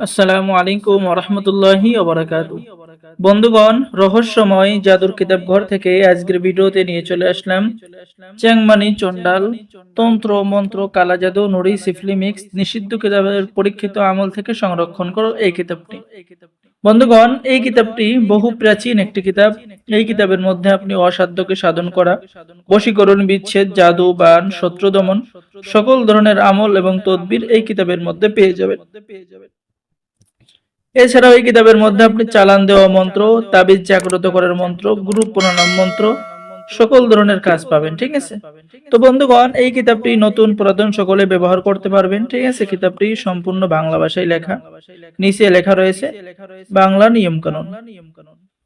আসসালামু আলাইকুম রহমতুল্লাহি ওবরাকাতু। বন্ধুগণ, রহস্যময় জাদুর কিতাব ঘর থেকে আজকের ভিডিওতে নিয়ে চলে আসলাম চ্যাংমানি চন্ডাল তন্ত্র, মন্ত্র, কালা জাদু, নুড়ি, সিফলি মিক্স, নিষিদ্ধ কিতাবের পরীক্ষিত আমল থেকে সংরক্ষণ করো এই কিতাবটি। বন্ধুগণ, এই কিতাবটি বহু প্রাচীন একটি কিতাব। এই কিতাবের মধ্যে আপনি অসাধ্যকে সাধন করা, বশীকরণ, বিচ্ছেদ, জাদু, বান, শত্রু দমন, সকল ধরনের আমল এবং তদবির এই কিতাবের মধ্যে পেয়ে যাবেন। এছাড়াও এই কিতাবের মধ্যে আপনি চালান দেওয়া মন্ত্র, তাবিজ জাগ্রত করার মন্ত্র গুরু প্রণাম মন্ত্র, সকল ধরনের কাজ পাবেন, ঠিক আছে? তো বন্ধুগণ, এই কিতাবটি নতুন পুরাতন সকলে ব্যবহার করতে পারবেন, ঠিক আছে? কিতাবটি সম্পূর্ণ বাংলা ভাষায় লেখা। নিচে লেখা রয়েছে, বাংলা নিয়ম কানুন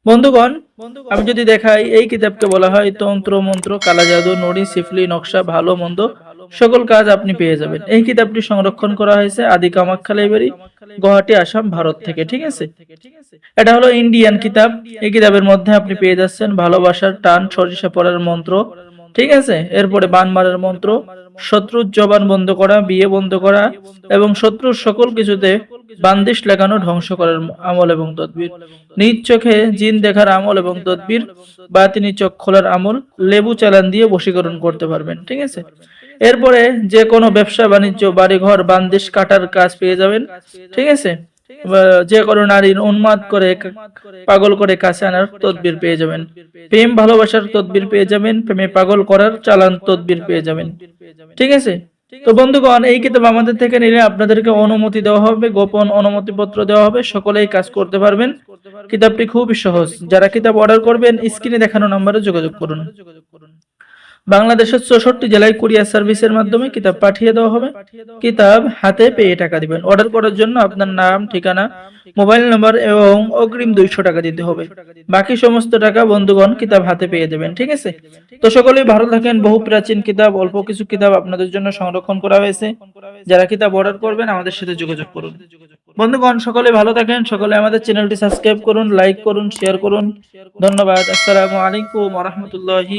বন্ধুগণ, আমি যদি দেখাই, এই কিতাবকে বলা হয় তন্ত্র মন্ত্র কালা জাদু নড়ি, সিফলি, নকশা, ভালো, মন্দ সকল কাজ আপনি পেয়ে যাবেন। এই কিতাবটি সংরক্ষণ করা হয়েছে আদি কামাখ্যা লাইব্রেরি, গুয়াহাটি, আসাম, ভারত থেকে, ঠিক আছে? এটা হলো ইন্ডিয়ান কিতাব। এই কিতাবের মধ্যে আপনি পেয়ে যাচ্ছেন ভালোবাসার টান, সরিষা পড়ার মন্ত্র, ঠিক আছে? এরপরে বান মারার মন্ত্র, শত্রুর জবান বন্ধ করা, বিয়ে বন্ধ করা, এবং শত্রুর সকল কিছুতে বান্দিশ লাগানো, ধ্বংস করার আমল এবং তদবির। নিজ চোখে জিন দেখার আমল এবং তদবির বা তিনি চোখ খোলার আমল, লেবু চালান দিয়ে বশীকরণ করতে পারবেন, ঠিক আছে? এরপরে যে কোনো ব্যবসা, বাণিজ্য, বাড়িঘর, বান্দিশ কাটার কাজ পেয়ে যাবেন। ঠিক আছে? যে কোনো নারীর উন্মাদ করে, পাগল করে কাছে আনার তদবির পেয়ে যাবেন। প্রেম, ভালোবাসার তদবির পেয়ে যাবেন। প্রেমে পাগল করার চালান তদবির পেয়ে যাবেন। ঠিক আছে? তো বন্ধুগণ, এই কিতাব আমাদের থেকে নিলে আপনাদেরকে অনুমতি দেওয়া হবে, গোপন অনুমতি পত্র দেওয়া হবে। সকলেই কাজ করতে পারবেন। কিতাবটি খুবই সহজ। যারা কিতাব অর্ডার করবেন স্ক্রিনে দেখানো নম্বরে যোগাযোগ করুন। বাংলাদেশের চৌষট্টি জেলায় কুরিয়ার সার্ভিসের মাধ্যমে কিতাব পাঠিয়ে দেওয়া হবে। কিতাব হাতে পেয়ে টাকা দিবেন। অর্ডার করার জন্য আপনার নাম ঠিকানা মোবাইল নম্বর এবং অগ্রিম দুইশো টাকা দিতে হবে। বাকি সমস্ত টাকা বন্ধুগণ কিতাব হাতে পেয়ে দেবেন ঠিক আছে? তো সকলেই ভালো থাকেন। বহু প্রাচীন কিতাব অল্প কিছু কিতাব আপনাদের জন্য সংরক্ষণ করা হয়েছে। যারা কিতাব অর্ডার করবেন আমাদের সাথে যোগাযোগ করুন। বন্ধুগণ, সকলে ভালো থাকেন, সকলে আমাদের চ্যানেলটি সাবস্ক্রাইব করুন লাইক করুন শেয়ার করুন। ধন্যবাদ, আসসালামু আলাইকুম রহমতুল্লাহি